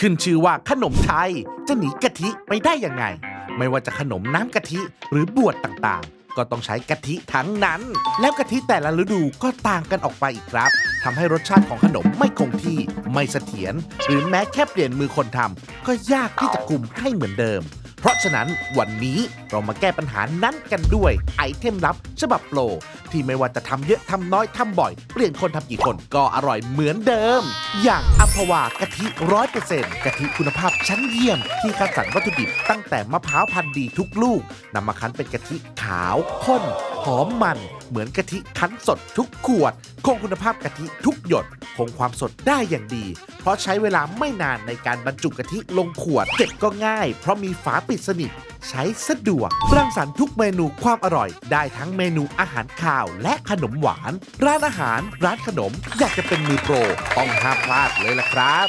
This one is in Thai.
ขึ้นชื่อว่าขนมไทยจะหนีกะทิไปได้ยังไง ไม่ว่าจะขนมน้ำกะทิหรือบวชต่างๆ ก็ต้องใช้กะทิทั้งนั้น แล้วกะทิแต่ละฤดูก็ต่างกันออกไปอีกครับทำให้รสชาติของขนมไม่คงที่ไม่เสถียรหรือแม้แค่เปลี่ยนมือคนทำก็ยากที่จะคุมให้เหมือนเดิม เพราะฉะนั้นวันนี้เรามาแก้ปัญหานั้นกันด้วยไอเทมลับฉบับโปร ที่ไม่ว่าจะทำเยอะทำน้อยทำบ่อย เปลี่ยนคนทำกี่คนก็อร่อยเหมือนเดิม อย่างอัมพวากะทิร้อยเปอร์เซ็นต์กะทิคุณภาพชั้นเยี่ยม ที่คัดสรรวัตถุดิบตั้งแต่มะพร้าวพันธุ์ดีทุกลูกนำมาคั้นเป็นกะทิขาวข้นหอมมัน เหมือนกะทิคั้นสดทุกขวด คงคุณภาพกะทิทุกหยด คงความสดได้อย่างดี เพราะใช้เวลาไม่นานในการบรรจุกะทิลงขวด เก็บก็ง่าย เพราะมีฝาปิดสนิท ใช้สะดวกรังสรรค์ทุกเมนูความอร่อย ได้ทั้งเมนูอาหารข้าวและขนมหวาน ร้านอาหาร ร้านขนม อยากจะเป็นมือโปร ต้องห้ามพลาดเลยล่ะครับ